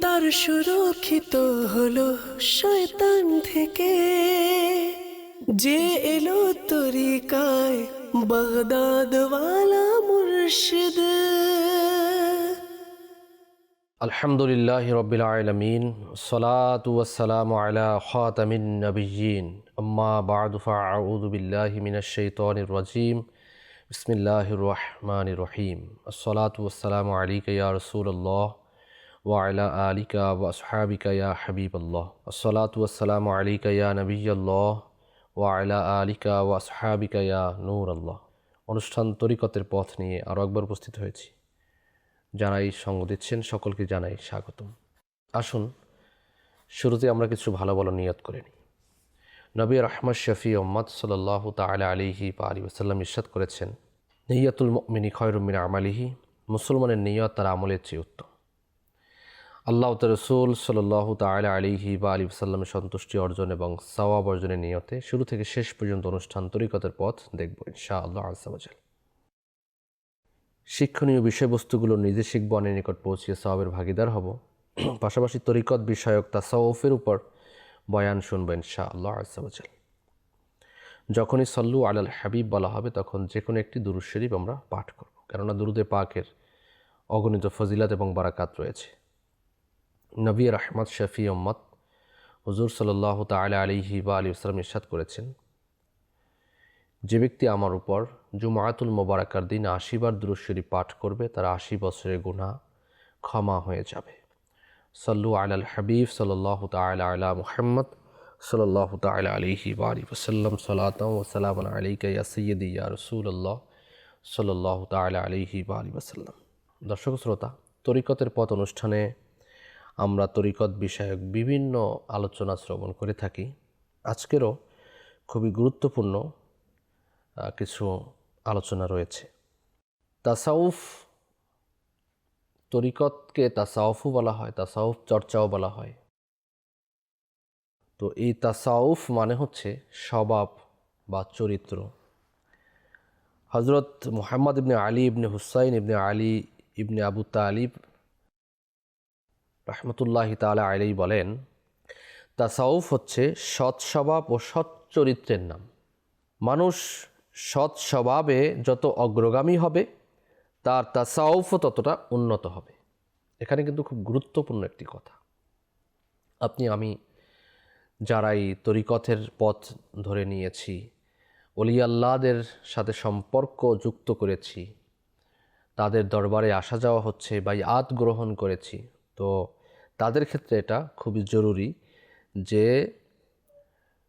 তার সুরক্ষিত হলো শয়তান থেকে। যে এলো তরিকায় বাগদাদওয়ালা মুর্শিদ। আলহামদুলিল্লাহ রবিল আলমিন, সলাত ওয়াসালাম আলা খাতামিন নবীন আম্মা বাদ ফাউদ বিল্লাহি মিনাশ শাইতানির রাজিম। বিসমিল্লাহির রহমানির রহিম। আসসালাতু ওয়াসসালামু আলাইকা ইয়া রাসূলুল্লাহ। ওয়া আলা আলিকা ওয়া আসহাবিকা ইয়া হাবিবাল্লাহ। আসসালাতু ওয়াসসালামু আলাইকা ইয়া নবিয়াল্লাহ ওয়া আলা আলিকা ওয়া আসহাবিকা ইয়া নূরাল্লাহ। অনুষ্ঠান তরিকতের পথ নিয়ে আরও একবার উপস্থিত হয়েছি। যারাই সঙ্গ দিচ্ছেন, সকলকে জানাই স্বাগতম। আসুন, শুরুতে আমরা কিছু ভালো ভালো নিয়ত করে নিই। নবী রহমদ শফি ওম্মদ সাল্লাহ তালা আলিহি বা আলী ওসাল্লাম ইরশাদ করেছেন, নিয়াতুল মিনি খয়রুমিন আমালিহি। মুসলমানের নিয়ত তার আমলের চেয়ে উত্তম। আল্লাহ রসুল সাল্লাহ তালা আলিহি বা আলী সাল্লামের সন্তুষ্টি অর্জন এবং সওয়াব অর্জনের নিয়তে শুরু থেকে শেষ পর্যন্ত অনুষ্ঠান তরিকতের পথ দেখব ইনশা আল্লাহ আজাল শিক্ষণীয় বিষয়বস্তুগুলো নিজে শিখব অনেক নিকট পৌঁছিয়ে সবের ভাগিদার হব। পাশাপাশি তরিকত বিষয়ক তা তাসাউফের উপর বয়ান শুনবেন ইনশা আল্লাহ আজাল যখনই সল্লু আলাল হাবিব বলা হবে তখন যে কোনো একটি দুরুদ আমরা পাঠ করব। কেননা দুরুদে পাকের অগণিত ফজিলাত এবং বারাকাত রয়েছে। নবী রহমদ শফি ওম্মদ হুজুর সাল্লাহ তালা আলিহি বা আলী আসলাম ইরশাদ করেছেন, যে ব্যক্তি আমার উপর জুমায়াতুল মোবারকার দিন আশিবার দুরুশ্বরী পাঠ করবে, তার আশি বছরের গুণা ক্ষমা হয়ে যাবে। সল্লু আলাল হাবিব সাল্লাহ তালা আলা মুহাম্মদ সাল্লাহ তালা আলিহি বা আলী ওসাল্লাম সাল্লাম ওসালাম আলিকা সৈয়দি ইয়া রসুল্লাহ সাল্লাহ তালা আলিহি বা আলী ওসাল্লাম দর্শক শ্রোতা, তরিকতের পথ অনুষ্ঠানে আমরা তরিকত বিষয়ক বিভিন্ন আলোচনা শ্রবণ করে থাকি। আজকেরও খুবই গুরুত্বপূর্ণ কিছু আলোচনা রয়েছে। তাসাউফ তরিকতকে তাসাউফও বলা হয়, তাসাউফ চর্চাও বলা হয়। তো এই তাসাউফ মানে হচ্ছে স্বভাব বা চরিত্র। হজরত মোহাম্মদ ইবনে আলী ইবনে হুসাইন ইবনে আলী ইবনে আবু তালিব রহমতুল্লাহি তালা আলাই বলেন, তাসাউফ হচ্ছে সৎ স্বভাব ও সৎ চরিত্রের নাম। মানুষ সৎ স্বভাবে যত অগ্রগামী হবে, তার তাসাউফও ততটা উন্নত হবে। এখানে কিন্তু খুব গুরুত্বপূর্ণ একটি কথা। আপনি, আমি যারা এই তরিকথের পথ ধরে নিয়েছি অলি আল্লাহদের সাথে সম্পর্ক যুক্ত করেছি, তাদের দরবারে আসা যাওয়া হচ্ছে বা আত গ্রহণ করেছি তো তাদের ক্ষেত্রে এটা খুবই জরুরি যে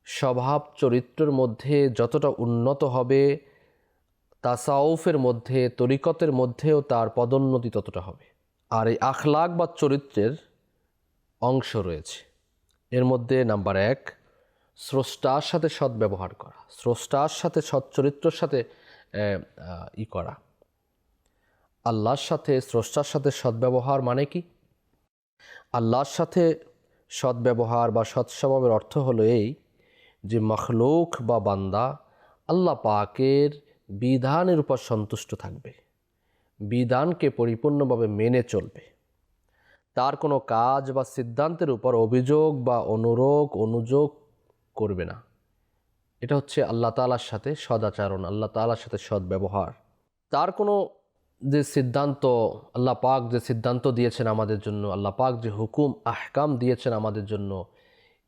স্বভাব চরিত্রের মধ্যে যতটা উন্নত হবে, তাসাউফের মধ্যে, তরিকতের মধ্যেও তার পদোন্নতি ততটা হবে। আর এই আখলাক বা চরিত্রের অংশ রয়েছে। এর মধ্যে নাম্বার এক, স্রষ্টার সাথে সৎ ব্যবহার করা, স্রষ্টার সাথে সৎ চরিত্রের সাথে ই করা। আল্লাহর সাথে, স্রষ্টার সাথে সদ্ব্যবহার মানে কি? আল্লাহর সাথে সদ্ব্যবহার বা সৎস্বভাবের অর্থ হলো এই যে মখলুক বা বান্দা আল্লাহ পাকের বিধানের উপর সন্তুষ্ট থাকবে, বিধানকে পরিপূর্ণভাবে মেনে চলবে। তার কোনো কাজ বা সিদ্ধান্তের উপর অভিযোগ বা অনুরোগ অনুযোগ করবে না। এটা হচ্ছে আল্লাহ তালার সাথে সদাচরণ, আল্লাহ তালার সাথে সদ্ব্যবহার। তার কোনো যে সিদ্ধান্ত আল্লাহ পাক যে সিদ্ধান্ত দিয়েছেন আমাদের জন্য, আল্লাহ পাক যে হুকুম, আহকাম দিয়েছেন আমাদের জন্য,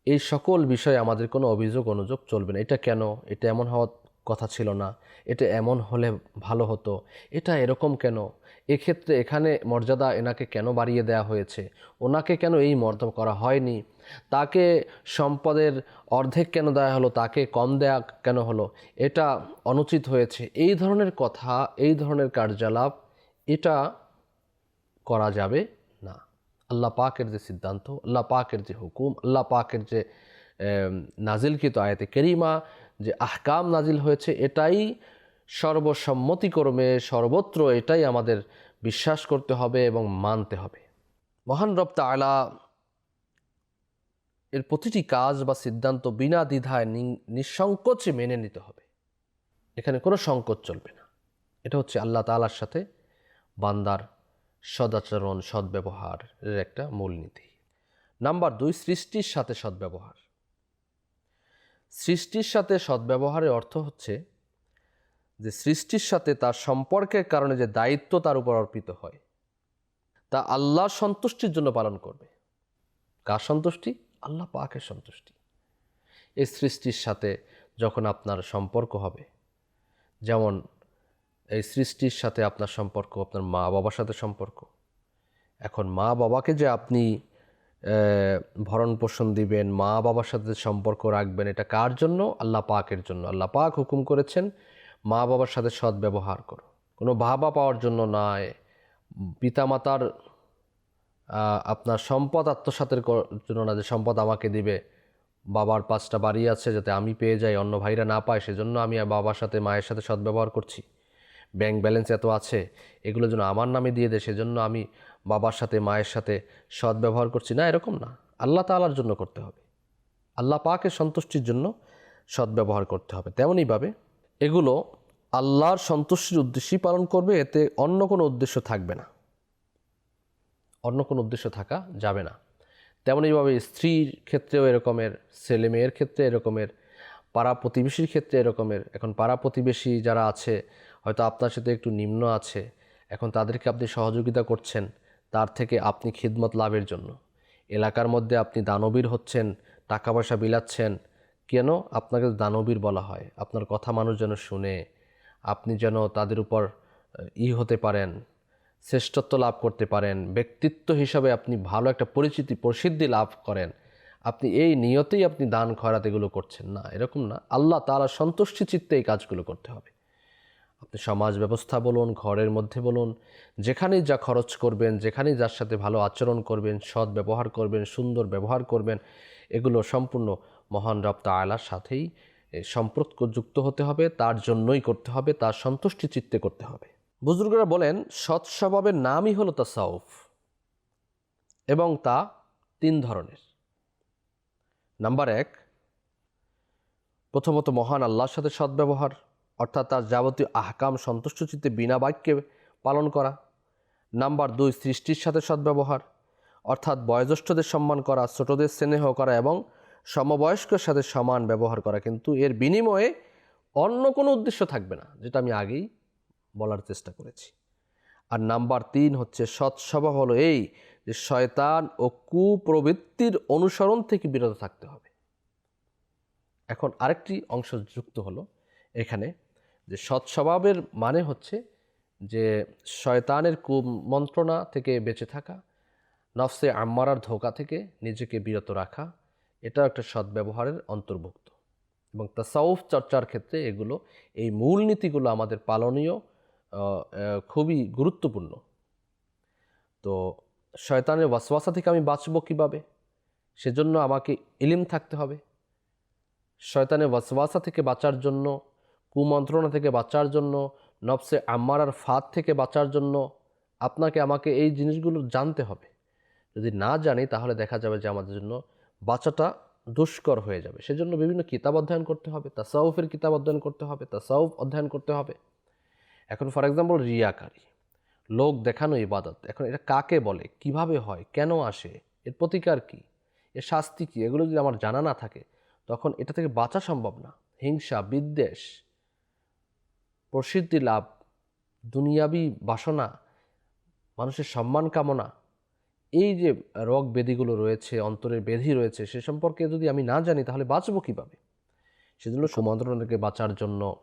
এই সকল বিষয়ে আমাদের কোনো অভিযোগ, অনুযোগ চলবে না। এটা কেন? এটা এমন হওয়ার কথা ছিল না। এটা এমন হলে ভালো হতো। এটা এরকম কেন? এক্ষেত্রে এখানে মর্যাদা এনাকে কেন বাড়িয়ে দেওয়া হয়েছে? ওনাকে কেন এই মর্যাদা করা হয়নি? তাকে সম্পদের অর্ধেক কেন দেওয়া হলো? তাকে কম দেয়া কেন হলো? এটা অনুচিত হয়েছে। এই ধরনের কথা, এই ধরনের কার্যালাপ এটা করা যাবে না। আল্লাহ পাকের যে সিদ্ধান্ত, আল্লাহ পাকের যে হুকুম, আল্লাহ পাকের যে নাজিলকৃত আয়তে কেরিমা, যে আহকাম নাজিল হয়েছে, এটাই সর্বসম্মতিক্রমে, সর্বত্র এটাই আমাদের বিশ্বাস করতে হবে এবং মানতে হবে। মহান রব তালা এর প্রতিটি কাজ বা সিদ্ধান্ত বিনা দ্বিধায় নিঃসংকোচে মেনে নিতে হবে। এখানে কোনো সংকোচ চলবে না। এটা হচ্ছে আল্লাহ তালার সাথে বান্দার সদাচরণ সদ্ব্যবহারের একটা মূলনীতি। নাম্বার দুই, সৃষ্টির সাথে সদ্ব্যবহার। সৃষ্টির সাথে সদ্ব্যবহারের অর্থ হচ্ছে যে সৃষ্টির সাথে তার সম্পর্কের কারণে যে দায়িত্ব তার উপর অর্পিত হয়, তা আল্লাহ সন্তুষ্টির জন্য পালন করবে। কার সন্তুষ্টি? আল্লাহ পাকের সন্তুষ্টি। এই সৃষ্টির সাথে যখন আপনার সম্পর্ক হবে, যেমন এই সৃষ্টির সাথে আপনার সম্পর্ক, আপনার মা বাবার সাথে সম্পর্ক। এখন মা বাবাকে যে আপনি ভরণ পোষণ দিবেন, মা বাবার সাথে সম্পর্ক রাখবেন, এটা কার জন্য? আল্লাহ পাকের জন্য। আল্লাহ পাক হুকুম করেছেন, মা বাবার সাথে সৎ ব্যবহার করো। কোনো বাবা পাওয়ার জন্য নয়। পিতামাতার আপনার সম্পদ আত্মসাতের জন্য না, যে সম্পদ আমাকে দিবে। বাবার পাঁচটা বাড়ি আছে যাতে আমি পেয়ে যাই, অন্য ভাইরা না পায়, সেজন্য আমি বাবার সাথে, মায়ের সাথে সদ্ব্যবহার করছি। ব্যাংক ব্যালেন্স এত আছে, এগুলো যেন আমার নামে দিয়ে দেয়, সেজন্য আমি বাবার সাথে, মায়ের সাথে সদ্ব্যবহার করছি। না, এরকম না। আল্লাহ তালার জন্য করতে হবে। আল্লাহ পাকের সন্তুষ্টির জন্য সদ্ব্যবহার করতে হবে। তেমনইভাবে এগুলো আল্লাহর সন্তুষ্টির উদ্দেশ্যেই পালন করবে, এতে অন্য কোনো উদ্দেশ্য থাকবে না। অন্য কোনো উদ্দেশ্য থাকা যাবে না। তেমনইভাবে স্ত্রীর ক্ষেত্রেও এরকমের, ছেলে মেয়ের ক্ষেত্রে এরকমের, পাড়া প্রতিবেশীর ক্ষেত্রে এরকমের। এখন পাড়া প্রতিবেশী যারা আছে হয়তো আপনার সাথে একটু নিম্ন আছে। এখন তাদেরকে আপনি সহযোগিতা করছেন, তার থেকে আপনি খিদমত লাভের জন্য। এলাকার মধ্যে আপনি দানবীর হচ্ছেন টাকা পয়সা বিলাচ্ছেন। কেন আপনাকে দানবীর বলা হয়? আপনার কথা মানুষ যেন শুনে। আপনি যেন তাদের উপর ই হতে পারেন, শ্রেষ্ঠত্ব লাভ করতে পারেন। ব্যক্তিত্ব হিসাবে আপনি ভালো একটা পরিচিতি, প্রসিদ্ধি লাভ করেন। আপনি এই নিয়তেই আপনি দান খয়রাত এগুলো করছেন। না, এরকম না। আল্লাহ তারা সন্তুষ্টি চিত্তে এই কাজগুলো করতে হবে। আপনি সমাজ ব্যবস্থা বলুন, ঘরের মধ্যে বলুন, যেখানেই যা খরচ করবেন, যেখানেই যার সাথে ভালো আচরণ করবেন, সৎ ব্যবহার করবেন, সুন্দর ব্যবহার করবেন, এগুলো সম্পূর্ণ মহান রপ্তা আয়লার সাথেই সম্পর্কযুক্ত হতে হবে, তার জন্যই করতে হবে, তার সন্তুষ্টি চিত্তে করতে হবে। বুজুর্গরা বলেন, সৎ স্বভাবের নামই হলো তাসাউফ এবং তা তিন ধরনের। নাম্বার এক, প্রথমত মহান আল্লাহর সাথে সদ্ব্যবহার অর্থাৎ তার যাবতীয় আহকাম সন্তুষ্টচিত্তে বিনা বাক্যে পালন করা। নাম্বার দুই, সৃষ্টির সাথে সদ্ব্যবহার। অর্থাৎ বয়োজ্যেষ্ঠদের সম্মান করা, ছোটদের স্নেহ করা এবং সমবয়স্কের সাথে সমান ব্যবহার করা কিন্তু এর বিনিময়ে অন্য কোনো উদ্দেশ্য থাকবে না, যেটা আমি আগেই বলার চেষ্টা করেছি। আর নাম্বার তিন হচ্ছে সৎ স্বভাব হলো এই যে শয়তান ও কুপ্রবৃত্তির অনুসরণ থেকে বিরত থাকতে হবে। এখন আরেকটি অংশ যুক্ত হলো, এখানে যে সৎ স্বভাবের মানে হচ্ছে যে শয়তানের কুমন্ত্রণা থেকে বেঁচে থাকা, নফসে আম্মারার ধোকা থেকে নিজেকে বিরত রাখা এটা একটা সদ্ব্যবহারের অন্তর্ভুক্ত। এবং তাসাউফ চর্চার ক্ষেত্রে এগুলো, এই মূল নীতিগুলো আমাদের পালনীয় খুবই গুরুত্বপূর্ণ। তো শয়তানের ওয়াসওয়াসা থেকে আমি বাঁচব কীভাবে? সেজন্য আমাকে ইলিম থাকতে হবে। শয়তানের ওয়াসওয়াসা থেকে বাঁচার জন্য কুমন্ত্রণা থেকে বাঁচার জন্য, নফসে আম্মারার ফাঁদ থেকে বাঁচার জন্য আপনাকে আমাকে এই জিনিসগুলো জানতে হবে। যদি না জানি, তাহলে দেখা যাবে যে আমাদের জন্য বাঁচাটা দুষ্কর হয়ে যাবে। সেজন্য বিভিন্ন কিতাব অধ্যয়ন করতে হবে তা তাসাউফের কিতাব অধ্যয়ন করতে হবে তা তাসাউফ অধ্যয়ন করতে হবে। এখন ফর এক্সাম্পল, রিয়াকারী। লোক দেখানো ইবাদত। এখন এটা কাকে বলে? কীভাবে হয়? কেন আসে? এর প্রতিকার কি? এর শাস্তি কী? এগুলো যদি আমার জানা না থাকে, তখন এটা থেকে বাঁচা সম্ভব না। হিংসা, বিদ্বেষ প্রসিদ্ধি লাভ, দুনিয়াবি বাসনা, মানুষের সম্মান কামনা, এই যে রোগ ব্যাধিগুলো রয়েছে, অন্তরের ব্যাধি রয়েছে, সে সম্পর্কে যদি আমি না জানি তাহলে বাঁচবো কীভাবে? সেজন্য সুমন্ত্রণ থেকে বাঁচার জন্য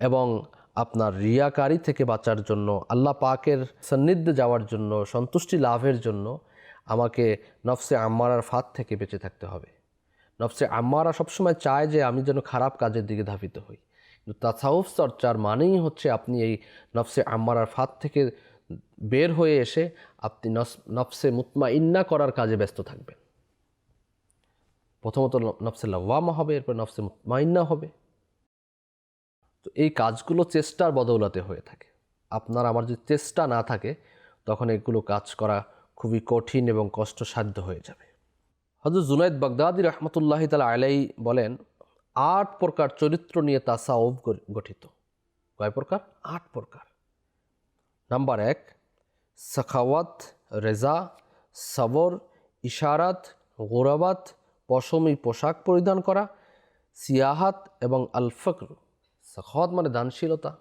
এবং আপনার রিয়াকারি থেকে বাঁচার জন্য, আল্লাহ পাকের সান্নিধ্যে যাওয়ার জন্য, সন্তুষ্টি লাভের জন্য আমাকে নফসে আম্মারার ফাঁদ থেকে বেঁচে থাকতে হবে। নফসে আম্মারা সবসময় চায় যে আমি যেন খারাপ কাজের দিকে ধাবিত হই। তাসাউফ চর্চার মানেই হচ্ছে আপনি এই নফসে আম্মারার ফাঁদ থেকে বের হয়ে এসে আপনি নফসে মুতমা ইন্না করার কাজে ব্যস্ত থাকবেন। প্রথমত নফসে লওয়ামা হবে, এরপর নফসে মুতমাইন্না হবে। তো এই কাজগুলো চেষ্টার বদৌলতে হয়ে থাকে। আপনার আমার যদি চেষ্টা না থাকে, তখন এগুলো কাজ করা খুবই কঠিন এবং কষ্টসাধ্য হয়ে যাবে। হজরত জুনাইদ বাগদাদি রহমতুল্লাহ তালা আলাই বলেন আট প্রকার চরিত্র নিয়ে তাসাউফ গঠিত। কয় প্রকার? আট প্রকার। নাম্বার এক, সাখাওয়াত, রেজা, সবর, ইশারাত, গোরাবাত, পশমি পোশাক পরিধান করা, সিয়াহাত এবং আলফকর। সাখাওয়াত মানে দানশীলতা।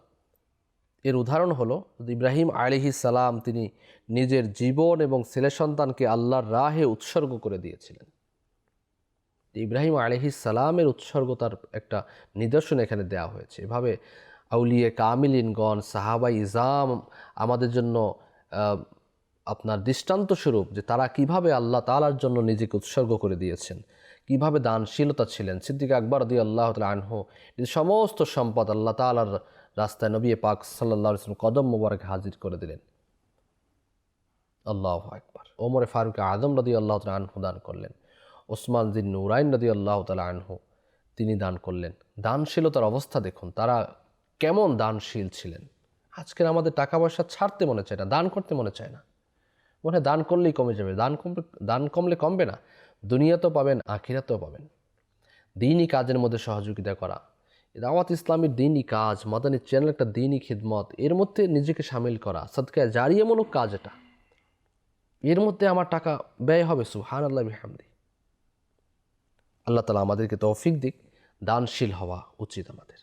এর উদাহরণ হলো ইব্রাহিম আলিহি সালাম তিনি নিজের জীবন এবং ছেলে সন্তানকে আল্লাহর রাহে উৎসর্গ করে দিয়েছিলেন। ইব্রাহিম আলহি সালামের উৎসর্গতার একটা নিদর্শন এখানে দেওয়া হয়েছে। এভাবে আউলিয়ে কামিলিনগণ, সাহাবাই ইজাম আমাদের জন্য আপনার দৃষ্টান্ত স্বরূপ যে তারা কীভাবে আল্লাহ তালার জন্য নিজেকে উৎসর্গ করে দিয়েছেন, কীভাবে দানশীলতা ছিলেন। সিদ্দিক আকবর দি আল্লাহ তালা আনহু সমস্ত সম্পদ আল্লাহ তালার রাস্তায় নবী পাক সাল্লাহ ইসলাম কদম মুবারক হাজির করে দিলেন। আল্লাহ আকবার। ওমরে ফারুক আদম রদি আল্লাহ তালা আনহু দান করলেন। ওসমান জিন নুরাইন নদী আল্লাহ তালা আনহু, তিনি দান করলেন। দানশীলতার অবস্থা দেখুন, তারা কেমন দানশীল ছিলেন? আজকের আমাদের টাকা পয়সা ছাড়তে মনে চায় না, দান করতে মনে চায় না। মনে হয় দান করলেই কমে যাবে, দান কমবে দান কমলে কমবে না, দুনিয়াতেও পাবেন, আখিরাতেও পাবেন। দিনই কাজের মধ্যে সহযোগিতা করা। দাওয়াত ইসলামের দিনই কাজ, মাদানী চ্যানেল একটা দিনই খিদমত, এর মধ্যে নিজেকে সামিল করা, সদকায় জারিয়ামূলক কাজ এটা। এর মধ্যে আমার টাকা ব্যয় হবে সুহান আল্লাহ বিহামদি। আল্লাহ তালা আমাদেরকে তৌফিক দিক। দানশীল হওয়া উচিত আমাদের।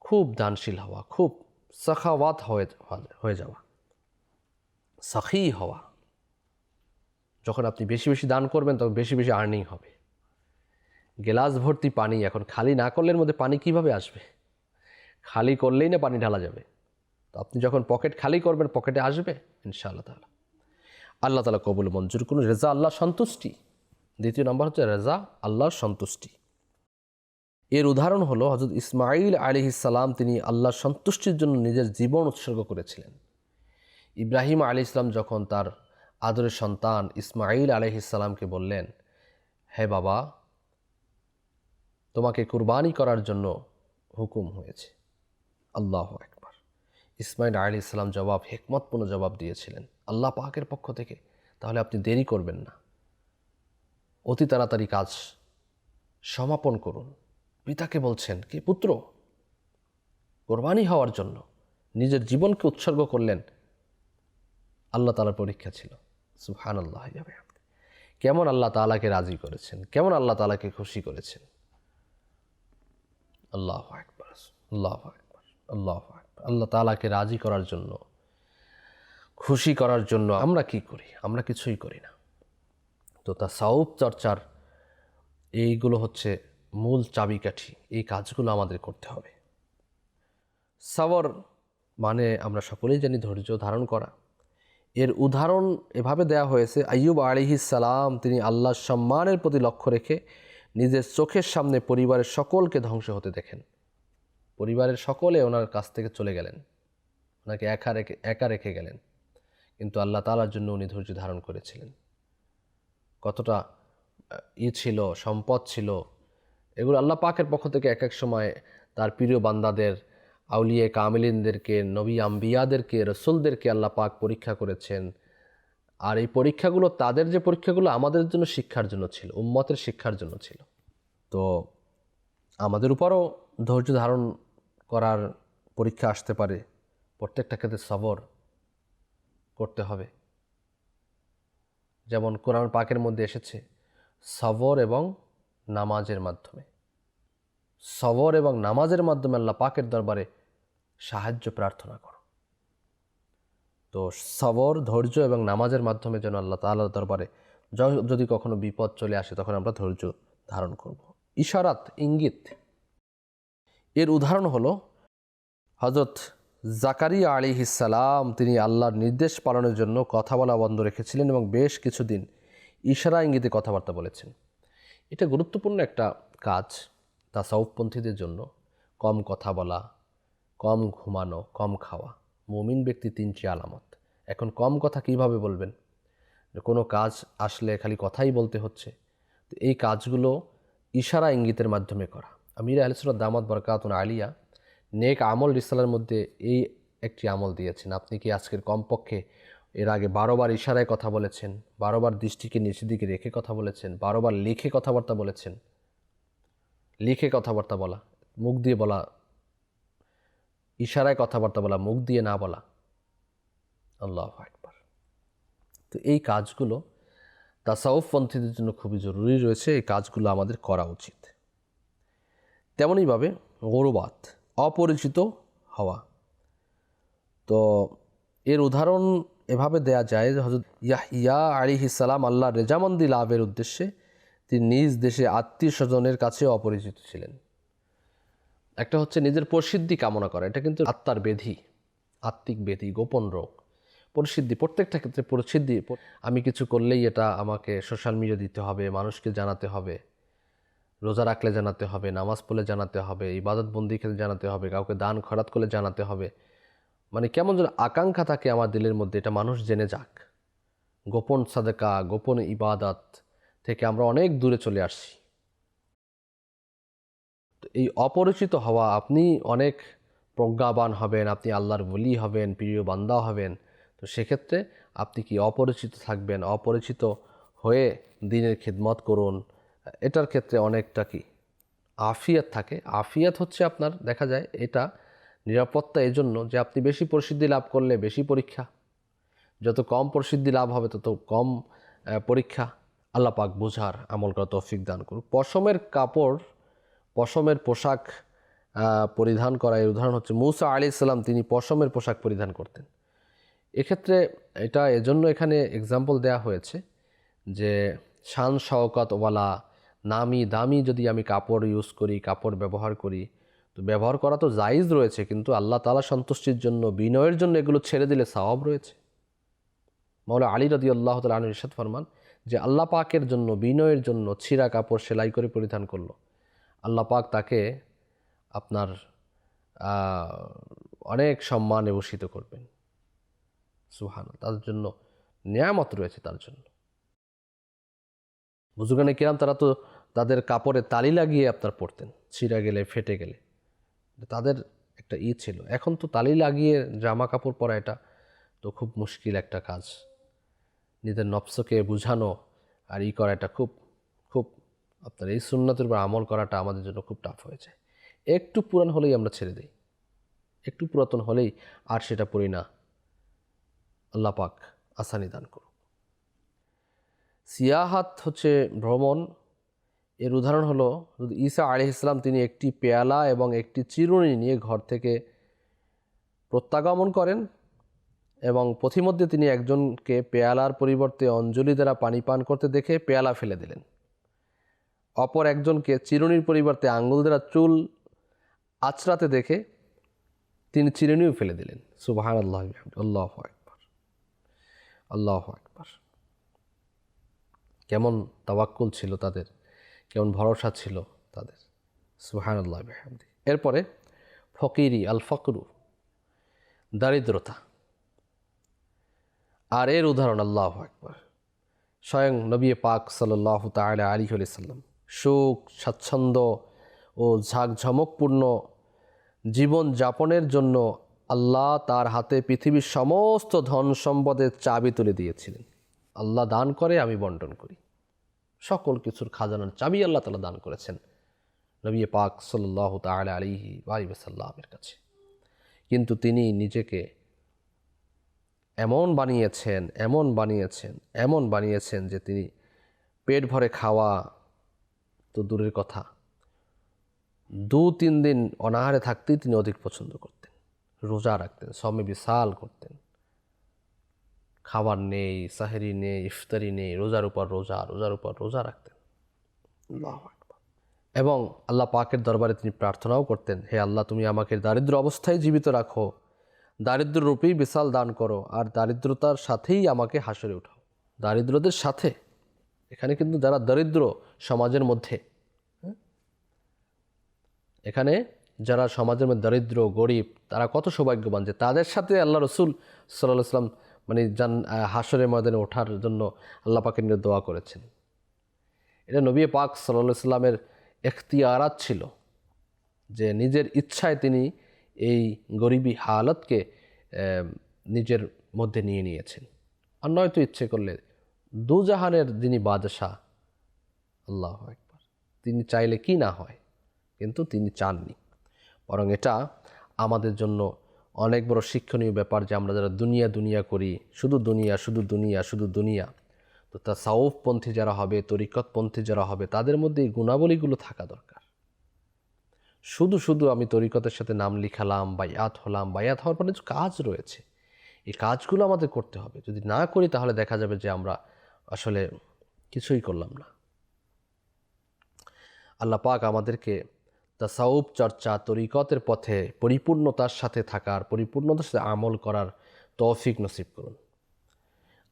খুব দানশীল হওয়া, খুব সাখাওয়াত হয়ে হয়ে যাওয়া। সাখি হওয়া। যখন আপনি বেশি বেশি দান করবেন, তখন বেশি বেশি আর্নিং হবে। গেলাস ভর্তি পানি এখন খালি না করলে মধ্যে পানি কীভাবে আসবে? খালি করলেই না পানি ঢালা যাবে? তো আপনি যখন পকেট খালি করবেন, পকেটে আসবে? ইনশাআল্লাহ তালা আল্লাহ তালা কবুল মঞ্জুর করুন। রেজা আল্লাহ সন্তুষ্টি। দ্বিতীয় নম্বর হচ্ছে রেজা, আল্লাহর সন্তুষ্টি। এর উদাহরণ হলো হজরত ইসমাইল আলী ইসালাম তিনি আল্লাহর সন্তুষ্টির জন্য নিজের জীবন উৎসর্গ করেছিলেন। ইব্রাহিম আলী ইসলাম যখন তার আদরের সন্তান ইসমাইল আলী ইসালামকে বললেন, হে বাবা, তোমাকে কুরবানি করার জন্য হুকুম হয়েছে। আল্লাহ একবার ইসমাইল আলী ইসলাম জবাব, হেকমতপূর্ণ জবাব দিয়েছিলেন, আল্লাহ পাকের পক্ষ থেকে, তাহলে আপনি দেরি করবেন না। অতি তাড়াতাড়ি কাজ সমাপন করুন। পিতাকে বলছেন, কি পুত্র? কোরবানি হওয়ার জন্য নিজের জীবনকে উৎসর্গ করলেন। আল্লাহ তালার পরীক্ষা ছিল। সুহান আল্লাহ কেমন আল্লাহ তালাকে রাজি করেছেন? কেমন আল্লাহ তালাকে খুশি করেছেন? আল্লাহ আকবর, আল্লাহ আল্লাহ আল্লাহ তালাকে রাজি করার জন্য, খুশি করার জন্য আমরা কি করি? আমরা কিছুই করি না। তো তা সাউপ চর্চার এইগুলো হচ্ছে মূল চাবিকাঠি। এই কাজগুলো আমাদের করতে হবে। সাবর মানে আমরা সকলেই জানি ধৈর্য ধারণ করা। এর উদাহরণ এভাবে দেয়া হয়েছে, আইয়ুব সালাম তিনি আল্লাহর সম্মানের প্রতি লক্ষ্য রেখে নিজের চোখের সামনে পরিবারের সকলকে ধ্বংস হতে দেখেন। পরিবারের সকলে ওনার কাছ থেকে চলে গেলেন। ওনাকে একা রেখে একা রেখে গেলেন। কিন্তু আল্লাহ তালার জন্য উনি ধৈর্য ধারণ করেছিলেন। কতটা ই ছিল, সম্পদ ছিল, এগুলো আল্লাহ পাকের পক্ষ থেকে এক এক সময় তার প্রিয় বান্দাদের, আউলিয়ে কামিলিনদেরকে, নবী আম্বিয়াদেরকে, রসুলদেরকে আল্লাহ পাক পরীক্ষা করেছেন। আর এই পরীক্ষাগুলো তাদের যে পরীক্ষাগুলো আমাদের জন্য শিক্ষার জন্য ছিল, উম্মতের শিক্ষার জন্য ছিল। তো আমাদের উপরও ধৈর্য ধারণ করার পরীক্ষা আসতে পারে। প্রত্যেকটা ক্ষেত্রে সবর করতে হবে। যেমন কোরআন পাকের মধ্যে এসেছে, সবর এবং নামাজের মাধ্যমে। সবর এবং নামাজের মাধ্যমে আল্লাহ পাকের দরবারে সাহায্য, প্রার্থনা করো। তো সবর, ধৈর্য এবং নামাজের মাধ্যমে যেন আল্লাহ তাআলার দরবারে যদি কখনো বিপদ চলে আসে, তখন আমরা ধৈর্য ধারণ করব। ইশারাত, ইঙ্গিত। এর উদাহরণ হলো হজরত জাকারিয়া আলী সালাম তিনি আল্লাহর নির্দেশ পালনের জন্য কথা বলা বন্ধ রেখেছিলেন এবং বেশ কিছুদিন ইশারা ইঙ্গিতে কথাবার্তা বলেছেন। এটা গুরুত্বপূর্ণ একটা কাজ তা সাউপপন্থীদের জন্য। কম কথা বলা, কম ঘুমানো, কম খাওয়া, মুমিন ব্যক্তি তিনটি আলামত। এখন কম কথা কীভাবে বলবেন? কোনো কাজ আসলে খালি কথাই বলতে হচ্ছে। তো এই কাজগুলো ইশারা ইঙ্গিতের মাধ্যমে করা। আমির আলসুর দামাত বরকাতুন আলিয়া নেক আমল রিসালার মধ্যে এই একটি আমল দিয়েছেন। আপনি কি আজকের কমপক্ষে এর আগে বারোবার ইশারায় কথা বলেছেন, বারোবার দৃষ্টিকে নিচের দিকে রেখে কথা বলেছেন, বারোবার লিখে কথাবার্তা বলেছেন? লিখে কথাবার্তা বলা, মুখ দিয়ে বলা, ইশারায় কথাবার্তা বলা, মুখ দিয়ে না বলা? আল্লাহ একবার তো এই কাজগুলো তাসাউফপন্থীদের জন্য খুবই জরুরি রয়েছে, এই কাজগুলো আমাদের করা উচিত। তেমনইভাবে গৌরবাত অপরিচিত হওয়া। তো এর উদাহরণ এভাবে দেয়া যায় হজরত ইয়াহিয়া আলী সালাম আল্লাহ রেজামন্দি লাভের উদ্দেশ্যে তিনি নিজ দেশে আত্মীয় স্বজনের কাছে অপরিচিত ছিলেন। একটা হচ্ছে নিজের প্রসিদ্ধি কামনা করা, এটা কিন্তু আত্মার বেধি, আত্মিক বেধি, গোপন রোগ। পরিসিদ্ধি, প্রত্যেকটা ক্ষেত্রে পরিসিদ্ধি, আমি কিছু করলেই এটা আমাকে সোশ্যাল মিডিয়া দিতে হবে, মানুষকে জানাতে হবে। রোজা রাখলে জানাতে হবে, নামাজ পড়লে জানাতে হবে, ইবাদত বন্দি খেলে জানাতে হবে, কাউকে দান খরাত করলে জানাতে হবে। মানে কেমন যেন আকাঙ্ক্ষা থাকে আমার দিলের মধ্যে, এটা মানুষ জেনে যাক। গোপন সাদেকা, গোপন ইবাদত থেকে আমরা অনেক দূরে চলে আসছি। তো এই অপরিচিত হওয়া, আপনি অনেক প্রজ্ঞাবান হবেন, আপনি আল্লাহর বলি হবেন, প্রিয় বান্দা হবেন, তো সেক্ষেত্রে আপনি কি অপরিচিত থাকবেন? অপরিচিত হয়ে দিনের খিদমত করুন এটার ক্ষেত্রে অনেকটা কি? আফিয়াত থাকে। আফিয়াত হচ্ছে আপনার, দেখা যায় এটা নিরাপত্তা এই জন্য যে আপনি বেশি প্রসিদ্ধি লাভ করলে বেশি পরীক্ষা। যত কম প্রসিদ্ধি লাভ হবে, তত কম পরীক্ষা আল্লাহ পাক বোঝার আমল করা তৌফিক দান করুক। পশমের কাপড়, পশমের পোশাক পরিধান করা, এর উদাহরণ হচ্ছে মুসা আলি সাল্লাম তিনি পশমের পোশাক পরিধান করতেন। এক্ষেত্রে এটা এজন্য এখানে এক্সাম্পল দেয়া হয়েছে যে শান শওকতওয়ালা নামি দামি যদি আমি কাপড় ইউজ করি, কাপড় ব্যবহার করি, তো ব্যবহার করা তো জায়েজ রয়েছে, কিন্তু আল্লাহ তালা সন্তুষ্টির জন্য, বিনয়ের জন্য এগুলো ছেড়ে দিলে সওয়াব রয়েছে। মাওলা আলী রদি আল্লাহ তালা আনু ইরশাদ ফরমান, যে আল্লাহ পাকের জন্য, বিনয়ের জন্য ছিঁড়া কাপড় সেলাই করে পরিধান করল। আল্লাহ পাক তাকে আপনার অনেক সম্মানে ভূষিত করবেন। সুহান তার জন্য নিয়ামত রয়েছে তার জন্য। বুজুগানে কিরাম, তারা তো তাদের কাপড়ে তালি লাগিয়ে আপনার পড়তেন ছিঁড়া গেলে, ফেটে গেলে। তাদের একটা ই ছিল। এখন তো তালি লাগিয়ে জামা কাপড় পরা এটা তো খুব মুশকিল একটা কাজ। নিজের নফসকে বুঝানো আর ই করা এটা খুব খুব আপনার এই সুন্নতের উপর আমল করাটা আমাদের জন্য খুব টাফ হয়ে যায়। একটু পুরান হলেই আমরা ছেড়ে দিই। একটু পুরাতন হলেই আর সেটা পড়ি না। আল্লাহ পাক আসানি দান করুক। সিয়াহাত হচ্ছে ভ্রমণ। এর উদাহরণ হলো ঈসা আলি ইসলাম তিনি একটি পেয়ালা এবং একটি চিরুনি নিয়ে ঘর থেকে প্রত্যাগমন করেন এবং পথিমধ্যে তিনি একজনকে পেয়ালার পরিবর্তে অঞ্জলি দ্বারা পানি পান করতে দেখে পেয়ালা ফেলে দিলেন। অপর একজনকে চিরুনির পরিবর্তে আঙ্গুল দ্বারা চুল আছড়াতে দেখে তিনি চিরুনিও ফেলে দিলেন। সুবাহান আল্লাহ আল্লাহ একবার আল্লাহ একবার কেমন তাওয়াক্কুল ছিল তাদের, কেমন ভরসা ছিল তাদের। সুহান আল্লাহ বেহামদি। এরপরে ফকিরি আল ফকরু, দারিদ্রতা। আর এর উদাহরণ আল্লাহ একবার স্বয়ং নবী পাক সাল্লাহ তালা আলী সাল্লাম সুখ, স্বাচ্ছন্দ্য ও ঝাঁকঝমকপূর্ণ জীবন যাপনের জন্য আল্লাহ তার হাতে পৃথিবীর সমস্ত ধন সম্পদের চাবি তুলে দিয়েছিলেন। আল্লাহ দান করে, আমি বন্টন করি। সকল কিছুর খাজানার চাবি আল্লাহ তালা দান করেছেন নবী পাক সাল্লাহ তালা আলিহি আলিবাসাল্লামের কাছে। কিন্তু তিনি নিজেকে এমন বানিয়েছেন এমন বানিয়েছেন এমন বানিয়েছেন যে তিনি পেট ভরে খাওয়া তো দূরের কথা। দু তিন দিন অনাহারে থাকতেই তিনি অধিক পছন্দ করতেন, রোজা রাখতেন সমে বিশাল করতেন। খাবার নেই সাহেরি নেই ইফতারি নেই রোজার উপর রোজা রোজার উপর রোজা রাখতেন। এবং আল্লাহ পাকের দরবারে তিনি প্রার্থনাও করতেন হে আল্লাহ তুমি আমাকে দারিদ্র অবস্থায় জীবিত রাখো। দারিদ্র রূপেই বিশাল দান করো আর দারিদ্রতার সাথেই আমাকে হাসরে উঠাও। দারিদ্রদের সাথে? এখানে কিন্তু যারা দরিদ্র সমাজের মধ্যে হ্যাঁ? এখানে যারা সমাজের মধ্যে দরিদ্র গরিব তারা কত সৌভাগ্যবান যে তাদের সাথে আল্লাহ রসুল সাল্লাহ সাল্লাম মানে জান হাসরের ময়দানে ওঠার জন্য আল্লাহ পাকের নিয়ে দোয়া করেছেন। এটা নবী পাক সাল্লাহ সাল্লামের এখতিয়ারাত ছিল যে নিজের ইচ্ছায় তিনি এই গরিবী হালতকে নিজের মধ্যে নিয়ে নিয়েছেন। আর নয়তো ইচ্ছে করলে দুজাহানের যিনি বাদশাহ, আল্লাহ একবার তিনি চাইলে কি না হয়, কিন্তু তিনি চাননি। বরং এটা আমাদের জন্য অনেক বড় শিক্ষণীয় ব্যাপার যে আমরা যারা দুনিয়া দুনিয়া করি, শুধু দুনিয়া শুধু দুনিয়া শুধু দুনিয়া। তো তা সাউফপন্থী যারা হবে, তরিকতপন্থী যারা হবে, তাদের মধ্যে এই গুণাবলীগুলো থাকা দরকার। শুধু শুধু আমি তরিকতের সাথে নাম লিখালাম, বায়াত হলাম, বায়াত হওয়ার পরে কাজ রয়েছে। এই কাজগুলো আমাদের করতে হবে। যদি না করি, তাহলে দেখা যাবে যে আমরা আসলে কিছুই করলাম না। আল্লাহ পাক আমাদেরকে তাসাউব চর্চা তরিকতের পথে পরিপূর্ণতার সাথে থাকার, পরিপূর্ণতার সাথে আমল করার তৌফিক নসিব করুন।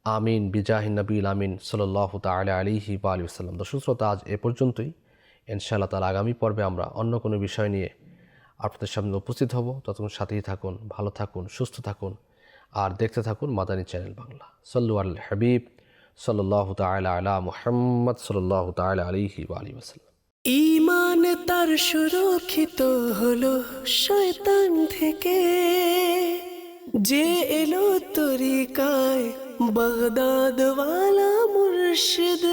আমিন বিজাহিন নবীল আমিন সাল্লাহ তাল আলিহি বা আলী সাল্লাম দর্শক শ্রোতা, আজ এ পর্যন্তই। ইনশাআল্লাহ তার আগামী পর্বে আমরা অন্য কোনো বিষয় নিয়ে আপনাদের সামনে উপস্থিত হব। ততক্ষণ সাথেই থাকুন, ভালো থাকুন, সুস্থ থাকুন। আর দেখতে থাকুন মাদানী চ্যানেল বাংলা। সল্লু আল হাবিব সাল্লাহ তাল আলা মুহাম্মদ সাল্লাহ তাল আলিহি বা আলী ইমান তার সুরক্ষিত হলো শয়তান থেকে। যে এলো তরিকায় বাগদাদওয়ালা মুর্শিদ।